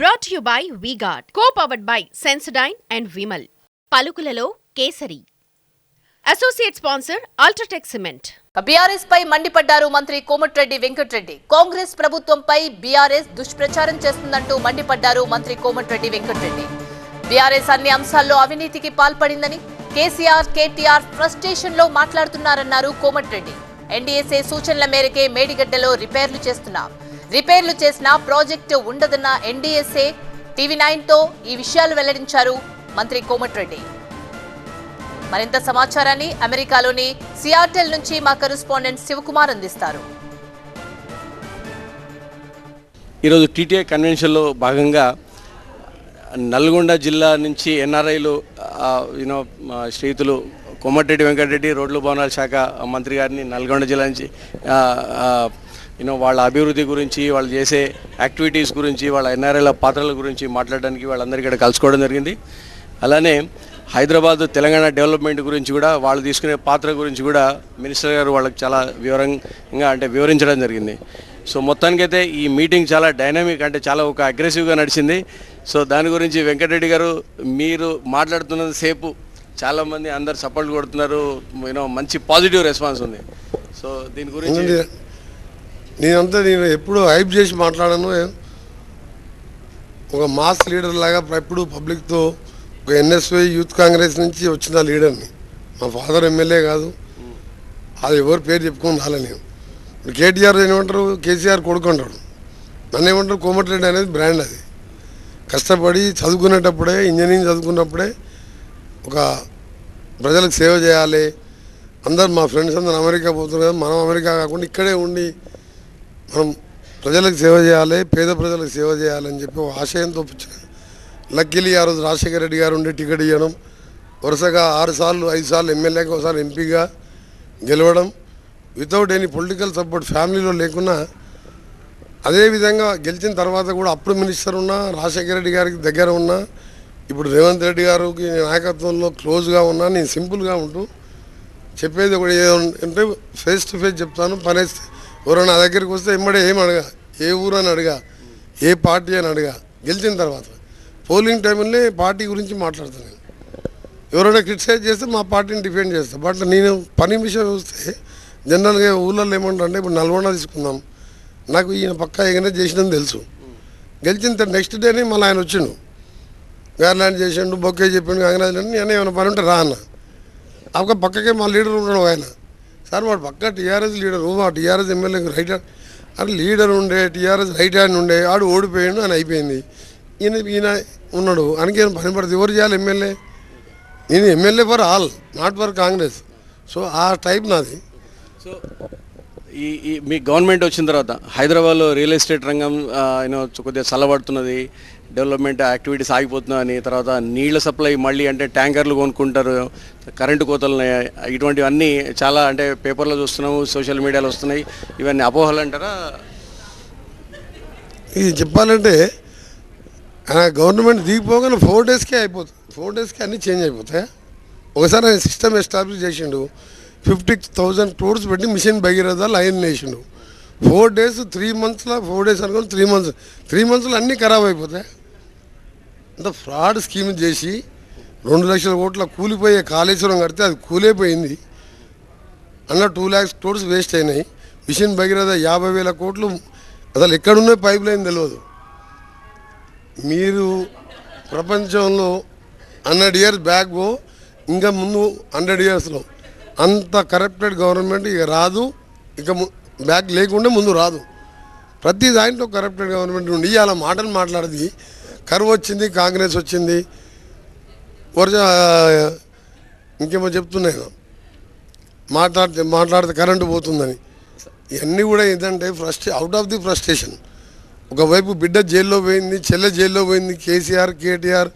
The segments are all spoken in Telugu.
Brought you by V-Guard co powered by Sensodyne and Vimal పలుకులలో Kesari. Associate sponsor UltraTech cement BRS పై మండిపడ్డారు మంత్రి కోమటిరెడ్డి వెంకటరెడ్డి. కాంగ్రెస్ ప్రభుత్వంపై బీఆర్ఎస్ దుష్ప్రచారం చేస్తుందంటూ మండిపడ్డారు మంత్రి కోమటిరెడ్డి వెంకటరెడ్డి. బీఆర్ఎస్ అన్ని అంశాల్లో అవినీతికి పాల్పడిందని కేసీఆర్ కేటీఆర్ ఫ్రస్ట్రేషన్లో మాట్లాడుతున్నారన్నారు కోమటిరెడ్డి. ఎన్డీఎస్ఏ సూచనల మేరకే మేడిగడ్డలో రిపేర్లు చేస్తున్నాం రిపేర్లు చేసిన ప్రాజెక్టు ఉండదన్న ఎన్డీఎస్ఏ టీవీ నైన్తో ఈ విషయాలు వెల్లడించారు మంత్రి కోమటిరెడ్డి. మరింత సమాచారాన్ని అమెరికాలోని సియాటెల్ నుంచి మా కరెస్పాండెంట్ శివకుమార్ అందిస్తారు. ఈరోజు టీటీఐ కన్వెన్షన్లో భాగంగా నల్గొండ జిల్లా నుంచి ఎన్ఆర్ఐలు యూనో శ్రీతులు కోమటిరెడ్డి వెంకటరెడ్డి రోడ్లు భవనాల శాఖ మంత్రి గారిని నల్గొండ జిల్లా నుంచి యూనో వాళ్ళ అభివృద్ధి గురించి వాళ్ళు చేసే యాక్టివిటీస్ గురించి వాళ్ళ ఎన్ఆర్ఐల పాత్రల గురించి మాట్లాడడానికి వాళ్ళందరికీ ఇక్కడ కలుసుకోవడం జరిగింది. అలానే హైదరాబాద్ తెలంగాణ డెవలప్మెంట్ గురించి కూడా వాళ్ళు తీసుకునే పాత్ర గురించి కూడా మినిస్టర్ గారు వాళ్ళకి చాలా వివరంగా అంటే వివరించడం జరిగింది. సో మొత్తానికైతే ఈ మీటింగ్ చాలా డైనమిక్ అంటే చాలా ఒక అగ్రెసివ్గా నడిచింది. సో దాని గురించి వెంకటరెడ్డి గారు మీరు మాట్లాడుతున్నంత సేపు చాలామంది అందరు సపోర్ట్ కొడుతున్నారు. యూనో మంచి పాజిటివ్ రెస్పాన్స్ ఉంది. సో దీని గురించి నేనంతా నేను ఎప్పుడు హైప్ చేసి మాట్లాడను. ఒక మాస్ లీడర్ లాగా ఎప్పుడు పబ్లిక్తో ఒక ఎన్ఎస్వై యూత్ కాంగ్రెస్ నుంచి వచ్చిన లీడర్ని మా ఫాదర్ ఎమ్మెల్యే కాదు. అది ఎవరు పేరు చెప్పుకొని రాలే నేను. ఇప్పుడు కేటీఆర్ ఏమంటారు? కేసీఆర్ కొడుకు అంటాడు. నన్ను ఏమంటారు? కోమటిరెడ్డి అనేది బ్రాండ్ అది. కష్టపడి చదువుకునేటప్పుడే ఇంజనీరింగ్ చదువుకున్నప్పుడే ఒక ప్రజలకు సేవ చేయాలి. అందరు మా ఫ్రెండ్స్ అందరు అమెరికా పోతున్నారు మనం అమెరికా కాకుండా ఇక్కడే ఉండి మనం ప్రజలకు సేవ చేయాలి పేద ప్రజలకు సేవ చేయాలని చెప్పి ఒక ఆశయంతో వచ్చిన లక్కీలీ ఆ రోజు రాజశేఖర రెడ్డి గారు ఉండి టికెట్ ఇవ్వడం వరుసగా ఆరు సార్లు ఐదు సార్లు ఎమ్మెల్యేగా ఒకసారి ఎంపీగా గెలవడం వితౌట్ ఎనీ పొలిటికల్ సపోర్ట్ ఫ్యామిలీలో లేకున్నా అదేవిధంగా గెలిచిన తర్వాత కూడా అప్పుడు మినిస్టర్ ఉన్నా రాజశేఖర రెడ్డి గారికి దగ్గర ఉన్నా ఇప్పుడు రేవంత్ రెడ్డి గారికి నాయకత్వంలో క్లోజ్గా ఉన్నా నేను సింపుల్గా ఉంటూ చెప్పేది ఒకటి ఏదో అంటే ఫేస్ టు ఫేస్ చెప్తాను పనేస్తే ఎవరైనా నా దగ్గరికి వస్తే ఇమ్మడే ఏం అడగా ఏ ఊరు అని అడగా ఏ పార్టీ అని అడగా. గెలిచిన తర్వాత పోలింగ్ టైంలో పార్టీ గురించి మాట్లాడతాను ఎవరైనా క్రిటిసైజ్ చేస్తే మా పార్టీని డిఫెండ్ చేస్తాను బట్ నేను పని విషయం చూస్తే జనరల్గా ఊళ్ళల్లో ఏమంటారంటే ఇప్పుడు నల్గొండ తీసుకుందాం. నాకు ఈయన పక్కా ఏదైనా చేసినని తెలుసు. గెలిచిన నెక్స్ట్ డేనే మళ్ళీ ఆయన వచ్చిండు. గార్లాండ్ చేసిండు బొక్కే చెప్పిండు కంగ్రాచులేషన్ నేను ఏమైనా పని ఉంటే రా అన్న. ఒక పక్కకే మా లీడర్ ఉన్నాడు ఆయన. సార్ వాడు పక్క టీఆర్ఎస్ లీడర్. మా టీఆర్ఎస్ ఎమ్మెల్యే రైట్ హ్యాండ్ అరే లీడర్ ఉండే టీఆర్ఎస్ రైట్ హ్యాండ్ ఉండే ఆడు ఓడిపోయాడు అని అయిపోయింది. ఈయన ఈయన ఉన్నాడు. ఆయనకి పని పడుతుంది. ఎవరు చేయాలి ఎమ్మెల్యే? నేను MLA for all not for Congress. So ఆ టైప్ నాది. సో ఈ ఈ మీ గవర్నమెంట్ వచ్చిన తర్వాత హైదరాబాద్లో రియల్ ఎస్టేట్ రంగం యూనో కొద్దిగా చల్లబడుతున్నది డెవలప్మెంట్ యాక్టివిటీస్ ఆగిపోతున్నాయని తర్వాత నీళ్ళ సప్లై మళ్ళీ అంటే ట్యాంకర్లు కొనుక్కుంటారు కరెంటు కోతలు ఉన్నాయి. ఇటువంటివన్నీ చాలా అంటే పేపర్లో చూస్తున్నాము సోషల్ మీడియాలో వస్తున్నాయి. ఇవన్నీ అపోహలు అంటారా? ఇది చెప్పాలంటే గవర్నమెంట్ దిగిపోగానే ఫోర్ డేస్కే అయిపోతుంది. ఫోర్ డేస్కి అన్నీ చేంజ్ అయిపోతాయి? ఒకసారి ఆయన సిస్టమ్ ఎస్టాబ్లిష్ చేసిండు. ఫిఫ్టీ థౌజండ్ క్రోడ్స్ పెట్టి మిషన్ భగీరథ లైన్ వేసిండు. ఫోర్ డేస్ త్రీ మంత్స్లో ఫోర్ డేస్ అనుకోని త్రీ మంత్స్ త్రీ మంత్స్లో అన్నీ ఖరాబ్ అయిపోతాయి? అంత ఫ్రాడ్ స్కీమ్ చేసి రెండు లక్షల కోట్ల కూలిపోయే కాళేశ్వరం కడితే అది కూలిపోయింది. అన్న టూ ల్యాక్స్ క్రోడ్స్ వేస్ట్ అయినాయి. మిషన్ భగీరథ యాభై వేల కోట్లు అసలు ఎక్కడున్న పైప్ లైన్ తెలియదు మీరు ప్రపంచంలో హండ్రెడ్ ఇయర్స్ బ్యాక్ ఇంకా ముందు హండ్రెడ్ ఇయర్స్లో అంత కరప్టెడ్ గవర్నమెంట్ ఇక రాదు. ఇక బ్యాక్ లేకుండా ముందు రాదు. ప్రతి దాంట్లో కరప్టెడ్ గవర్నమెంట్ ఉండి ఇవాళ మాటలు మాట్లాడది కరువు వచ్చింది కాంగ్రెస్ వచ్చింది. వర్జ ఇంకేమో చెప్తున్నాను మాట్లాడితే మాట్లాడితే కరెంటు పోతుందని. ఇవన్నీ కూడా ఏంటంటే frust out of the frustration ఒకవైపు బిడ్డ జైల్లో పోయింది చెల్లె జైల్లో పోయింది కేసీఆర్ కేటీఆర్.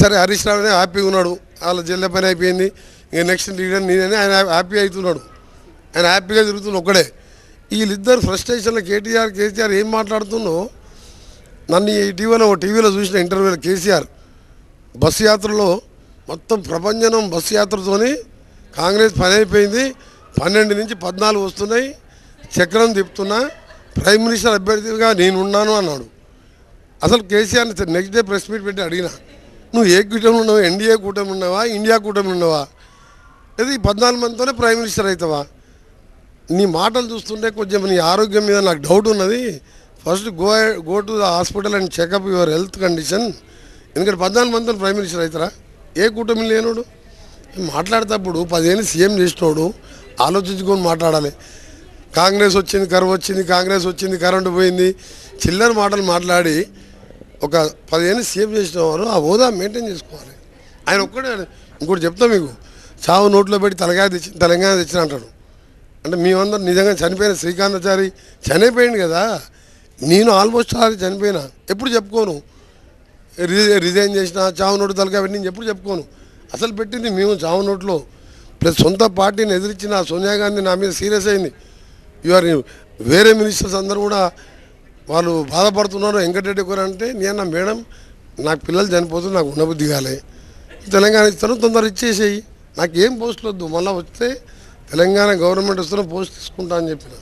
సరే హరీష్ రావు హ్యాపీగా ఉన్నాడు. వాళ్ళ జైల్లో పని అయిపోయింది. ఇక నెక్స్ట్ లీడర్ నేనని ఆయన హ్యాపీ అవుతున్నాడు. ఆయన హ్యాపీగా తిరుగుతున్నాడు ఒక్కడే. వీళ్ళిద్దరు ఫ్రస్ట్రేషన్లో కేటీఆర్ కేసీఆర్ ఏం మాట్లాడుతున్నో నన్ను ఇటీవల ఓ టీవీలో చూసిన ఇంటర్వ్యూలో కేసీఆర్ బస్సు యాత్రలో మొత్తం ప్రపంచం బస్సు యాత్రతోని కాంగ్రెస్ పని అయిపోయింది. పన్నెండు నుంచి పద్నాలుగు వస్తున్నాయి. చక్రం తిప్పుతున్నా. ప్రైమ్ మినిస్టర్ అభ్యర్థిగా నేను ఉన్నాను అన్నాడు. అసలు KCR next day press meet పెట్టి అడిగిన నువ్వు ఏ కూటమి ఉన్నావా? ఎన్డీఏ కూటమి ఉన్నావా? ఇండియా కూటమి ఉన్నావా? లేదా ఈ పద్నాలుగు మందితోనే ప్రైమ్ మినిస్టర్ అవుతావా? నీ మాటలు చూస్తుంటే కొంచెం నీ ఆరోగ్యం మీద నాకు డౌట్ ఉన్నది. First go go to the hospital and checkup your health condition. ఎందుకంటే పద్నాలుగు మంది ప్రైమ్ మినిస్టర్ అవుతారా? ఏ కూటమి లేనోడు? మాట్లాడేటప్పుడు పదిహేను సీఎం చేసినోడు ఆలోచించుకొని మాట్లాడాలి. కాంగ్రెస్ వచ్చింది కరువు వచ్చింది కాంగ్రెస్ వచ్చింది కరెంటు పోయింది. చిల్లర మాటలు మాట్లాడి ఒక పదిహేను సీఎం చేసిన వారు ఆ హోదా మెయింటైన్ చేసుకోవాలి. ఆయన ఒక్కడే ఇంకోటి చెప్తా మీకు. చావు నోట్లో పెట్టి తలకాయ తెచ్చి తెలంగాణ తెచ్చిన అంటాడు. అంటే మేమందరం నిజంగా చనిపోయిన శ్రీకాంతాచారి చనిపోయింది కదా. నేను ఆల్మోస్ట్ అది చనిపోయినా. ఎప్పుడు చెప్పుకోను. రిజైన్ చేసిన చావు నోటు తలకాయ పెట్టి నేను ఎప్పుడు చెప్పుకోను. అసలు పెట్టింది మేము చావు నోట్లో. ప్లస్ సొంత పార్టీని ఎదిరించిన సోనియా గాంధీ నా మీద సీరియస్ అయింది. యువర్ వేరే మినిస్టర్స్ అందరూ కూడా వాళ్ళు బాధపడుతున్నారు. వెంకటరెడ్డి గారు అంటే నేను మేడం నాకు పిల్లలు చనిపోతుంది నాకు ఉండబుద్ధి కాలే. తెలంగాణ ఇస్తాను తొందర ఇచ్చేసేయి. నాకు ఏం పోస్టులు వద్దు. మళ్ళీ వస్తే తెలంగాణ గవర్నమెంట్ వస్తున్న పోస్ట్ తీసుకుంటా అని చెప్పిన.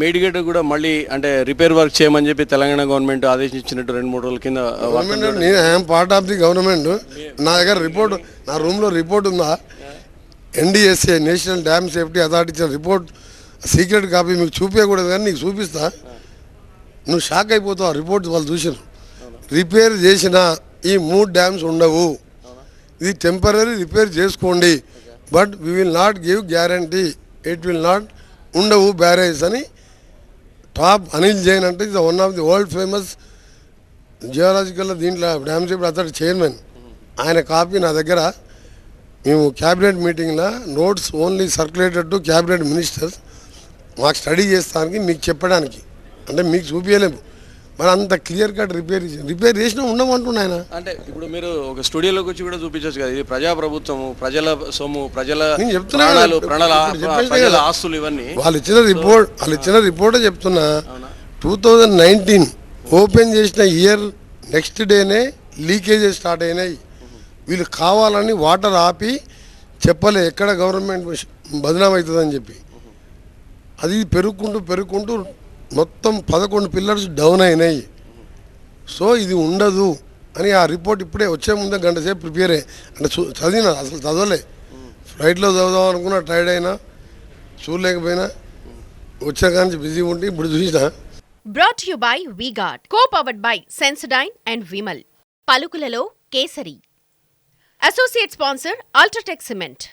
మేడిగడ్డ కూడా మళ్ళీ అంటే రిపేర్ వర్క్ చేయమని చెప్పి తెలంగాణ గవర్నమెంట్ ఆదేశించినట్టు రెండు మూడు రోజుల కింద గవర్నమెంట్ నేను I'm part of the government నా దగ్గర రిపోర్ట్ నా రూమ్లో రిపోర్ట్ ఉందా? NDSA national dam safety authority ఇచ్చిన రిపోర్ట్ సీక్రెట్ కాపీ మీకు చూపించకూడదు కానీ నీకు చూపిస్తా. నువ్వు షాక్ అయిపోతావు ఆ రిపోర్ట్ వాళ్ళు చూసిన రిపేర్ చేసిన ఈ మూడు డ్యామ్స్ ఉండవు. ఇది టెంపరీ రిపేర్ చేసుకోండి. But we will not give guarantee it will not ఉండవు బ్యారేజ్ అని టాప్ అనిల్ జైన్ అంటే ఇది one of the world famous geological దీంట్లో డ్యామ్ అతడి చైర్మన్ ఆయన కాపీ నా దగ్గర. మేము క్యాబినెట్ మీటింగ్లో notes only circulated to cabinet ministers మాకు స్టడీ చేస్తానికి మీకు చెప్పడానికి. అంటే మీకు చూపించలేము మరి అంత క్లియర్ కట్ రిపేర్ రిపేర్ చేసినా ఉండమంటున్నా ఆయన. అంటే ఇప్పుడు మీరు ఒక స్టూడియోలోకి వచ్చి కూడా చూపించచ్చు కదా ఇది ప్రజా ప్రభుత్వము ప్రజల సొమ్ము ప్రజల ప్రాణాలు ప్రాణాల. ఆస్తులు ఇవన్నీ. వాళ్ళు ఇచ్చిన రిపోర్ట్ వాళ్ళు ఇచ్చిన రిపోర్టే చెప్తున్నా టూ థౌజండ్ నైన్టీన్ ఓపెన్ చేసిన ఇయర్ నెక్స్ట్ డేనే లీకేజెస్ స్టార్ట్ అయినాయి. వీళ్ళు కావాలని వాటర్ ఆపి చెప్పలే ఎక్కడ గవర్నమెంట్ బదనాం అవుతుందని చెప్పి. అది పెరుగుకుంటూ పెరుగుకుంటూ మొత్తం పదకొండు పిల్లర్స్ డౌన్ అయినాయి. సో ఇది ఉండదు అని ఆ రిపోర్ట్ ఇప్పుడే వచ్చే ముందే గంట సేపు ప్రిపేర్ అయ్యి అంటే చూ చదివిన అసలు చదవలే. ఫ్లైట్లో చదువుదాం అనుకున్నా టైర్డ్ అయినా చూడలేకపోయినా వచ్చే కానీ బిజీ ఉండి ఇప్పుడు చూసినా. Brought you by V-Guard co powered by Sensodyne and Vimal పలుకులలో Kesari. Associate sponsor UltraTech cement